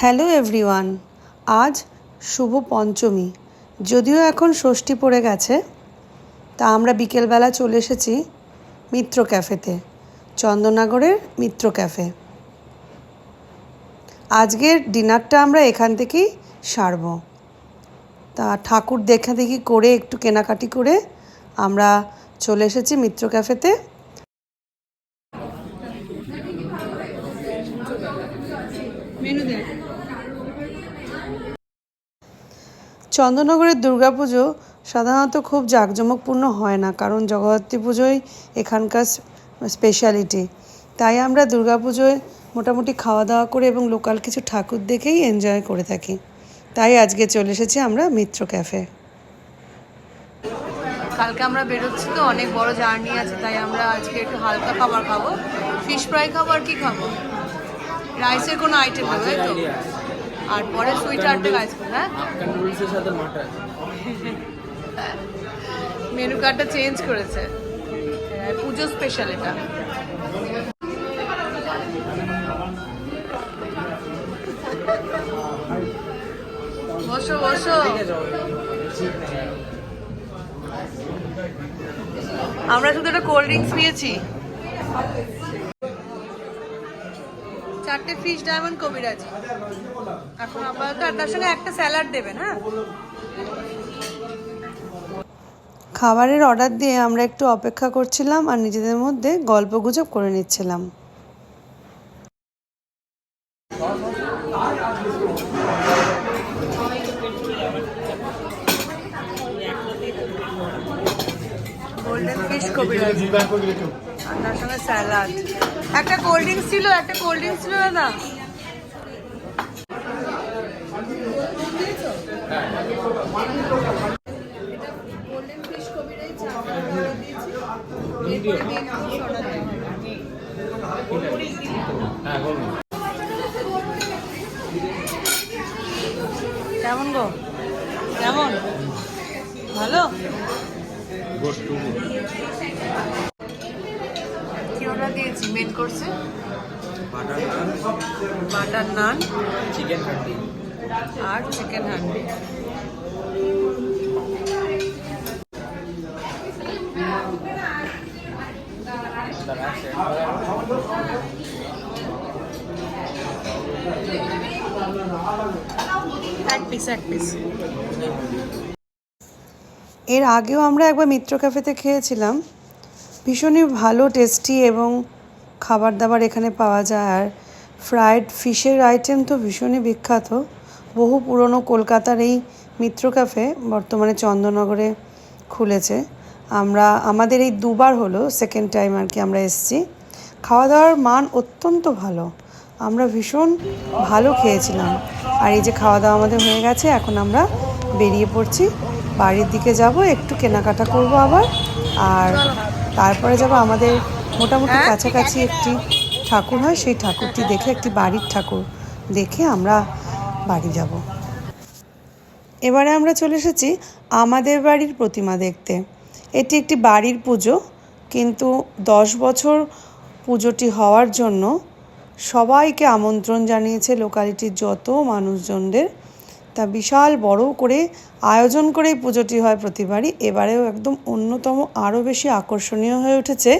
Hello everyone, আজ শুভ পঞ্চমী। যদিও এখন ষষ্ঠী পড়ে গেছে, তা আমরা বিকেলবেলা চলে এসেছি মিত্র ক্যাফেতে, চন্দননগরের মিত্র ক্যাফে। আজকের ডিনারটা আমরা এখান থেকেই সারব। তা ঠাকুর দেখা দেখি করে একটু কেনাকাটি করে আমরা চলে এসেছি মিত্র ক্যাফেতে। চন্দননগরের দুর্গাপুজো সাধারণত খুব জাঁকজমকপূর্ণ হয় না, কারণ জগদ্ধাত্রী পুজোই এখানকার স্পেশালিটি তাই আমরা দুর্গাপুজোয় মোটামুটি খাওয়া দাওয়া করে এবং লোকাল কিছু ঠাকুর দেখেই এনজয় করে থাকি। তাই আজকে চলে এসেছি আমরা মিত্র ক্যাফে কালকে আমরা বেরোচ্ছি তো, অনেক বড় জার্নি আছে, তাই আমরা আজকে একটু হালকা খাবার খাব। ফিশ ফ্রাই খাব আর কি খাব? রাইসের কোনো আইটেম নেবে তাই তো? আর পরে সুইট আর্টে আইসক্রিম হ্যাঁ? হাক্কা নুডলসের সাথে মাটন মেনু কার্ডটা চেঞ্জ করেছে। হ্যাঁ, পুজো স্পেশাল এটা। বসো বসো। আমরা শুধু একটা কোল্ড ড্রিঙ্কস নিয়েছি। চারটে ফিশ ডায়মন্ড কবিরাজি। এখন আপাতত তার সঙ্গে একটা স্যালাড দেবেন হ্যাঁ? খাবারের অর্ডার দিয়ে আমরা একটু অপেক্ষা করছিলাম আর নিজেদের মধ্যে গল্প গুজব করে নিচ্ছিলাম। গোল্ডেন ফিশ কবিরাজি। আর তার সঙ্গে স্যালাড একটা কোল্ড ড্রিঙ্কস ছিল একটা কোল্ড ড্রিঙ্কস ছিল হ্যাঁ কেমন গো? কেমন? ভালো? মেন করছে। Butter naan butter naan chicken handi আর চিকেন হান্ডি। এক পিস এক পিস এর আগেও আমরা একবার মিত্র ক্যাফেতে খেয়েছিলাম। ভীষণই ভালো টেস্টি এবং খাবার দাবার এখানে পাওয়া যায়। আর ফ্রায়েড ফিশের আইটেম তো ভীষণই বিখ্যাত। বহু পুরনো কলকাতার এই মিত্র ক্যাফে বর্তমানে চন্দননগরে খুলেছে। আমরা, আমাদের এই দুবার হলো সেকেন্ড টাইম আর কি আমরা এসছি। খাওয়া দাওয়ার মান অত্যন্ত ভালো। আমরা ভীষণ ভালো খেয়েছিলাম। আর এই যে খাওয়া দাওয়া আমাদের হয়ে গেছে, এখন আমরা বেরিয়ে পড়ছি। বাড়ির দিকে যাব, একটু কেনাকাটা করব আবার। আর তারপরে যাব আমাদের মোটামুটি কাছাকাছি একটি ঠাকুর হয় সেই ঠাকুরটি দেখে একটি বাড়ির ঠাকুর দেখে আমরা বাড়ি যাব। এবারে আমরা চলে এসেছি আমাদের বাড়ির প্রতিমা দেখতে। এটি একটি বাড়ির পুজো কিন্তু দশ বছর পুজোটি হওয়ার জন্য সবাইকে আমন্ত্রণ জানিয়েছে লোকালিটির যত মানুষজনদের। তা বিশাল বড় করে আয়োজন করে এই পুজোটি হয় প্রতিবারই। এবারেও একদম অন্যতম আরও বেশি আকর্ষণীয় হয়ে উঠেছে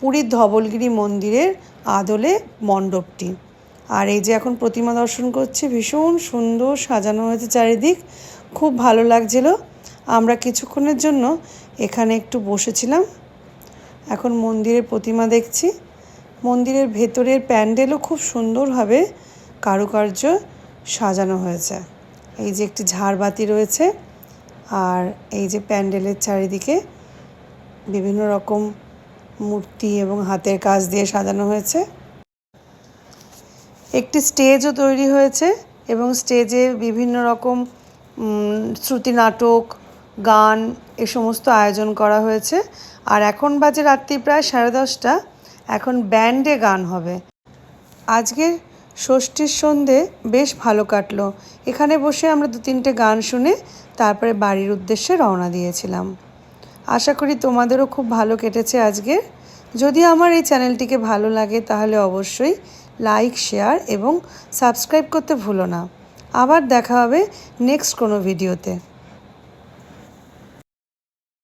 পুরীর ধবলগিরি মন্দিরের আদলে মণ্ডপটি। আর এই যে এখন প্রতিমা দর্শন করছি, ভীষণ সুন্দর সাজানো হয়েছে চারিদিক। খুব ভালো লাগছিল। আমরা কিছুক্ষণের জন্য এখানে একটু বসেছিলাম। এখন মন্দিরের প্রতিমা দেখছি। মন্দিরের ভেতরের প্যান্ডেলও খুব সুন্দরভাবে কারুকার্য সাজানো হয়েছে। এই যে একটি ঝাড়বাতি রয়েছে। আর এই যে প্যান্ডেলের চারিদিকে বিভিন্ন রকম মূর্তি এবং হাতের কাজ দিয়ে সাজানো হয়েছে। একটি স্টেজও তৈরি হয়েছে এবং স্টেজে বিভিন্ন রকম শ্রুতি নাটক, গান এ সমস্ত আয়োজন করা হয়েছে। আর এখন বাজে রাত্রি প্রায় সাড়ে দশটা। এখন ব্যান্ডে গান হবে। আজকের ষষ্ঠীর সন্ধে বেশ ভালো কাটলো। এখানে বসে আমরা দু তিনটে গান শুনে তারপরে বাড়ির উদ্দেশ্যে রওনা দিয়েছিলাম। আশা করি তোমাদেরও খুব ভালো কেটেছে আজকে। যদি আমার এই চ্যানেলটিকে ভালো লাগে তাহলে অবশ্যই লাইক, শেয়ার এবং সাবস্ক্রাইব করতে ভুলো না। আবার দেখা হবে নেক্সট কোনো ভিডিওতে।